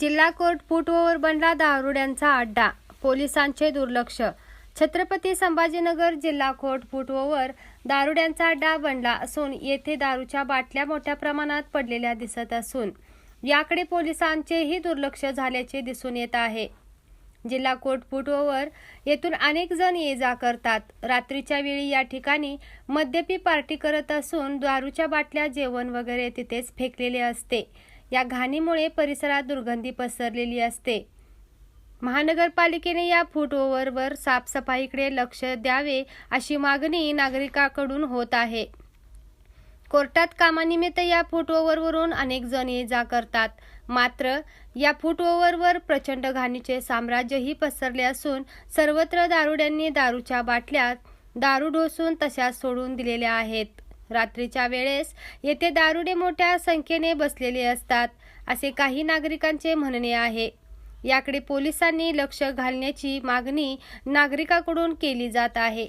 जिल्हा कोर्ट फुटओव्हर बनला दारुड्यांचा अड्डा. पोलिसांचे दुर्लक्ष. छत्रपती संभाजीनगर जिल्हा कोर्ट फुटओव्हर दारुड्यांचा अड्डा बनला असून येथे दारूच्या बाटल्या मोठ्या प्रमाणात पडलेल्या दिसत असून याकडे पोलिसांचेही दुर्लक्ष झाल्याचे दिसून येत आहे. जिल्हा कोर्ट फुटओव्हर येथून अनेक जण ये जा करतात. रात्रीच्या वेळी या ठिकाणी मद्यपी पार्टी करत असून दारूच्या बाटल्या जेवण वगैरे तिथेच फेकलेले असते. या घाणीमुळे परिसरात दुर्गंधी पसरलेली असते. महानगरपालिकेने या फुटओव्हरवर साफसफाईकडे लक्ष द्यावे अशी मागणी नागरिकांकडून होत आहे. कोर्टात कामानिमित्त या फुटओव्हरवरून अनेक जण ये जा करतात. मात्र या फुटओव्हरवर प्रचंड घाणीचे साम्राज्यही पसरले असून सर्वत्र दारुड्यांनी दारूच्या बाटल्या दारू ढोसून तशाच सोडून दिलेल्या आहेत. रात्रीच्या वेळेस येथे दारुडे मोठ्या संख्येने बसलेले असतात असे काही नागरिकांचे म्हणणे आहे. याकडे पोलिसांनी लक्ष घालण्याची मागणी नागरिकाकडून केली जात आहे.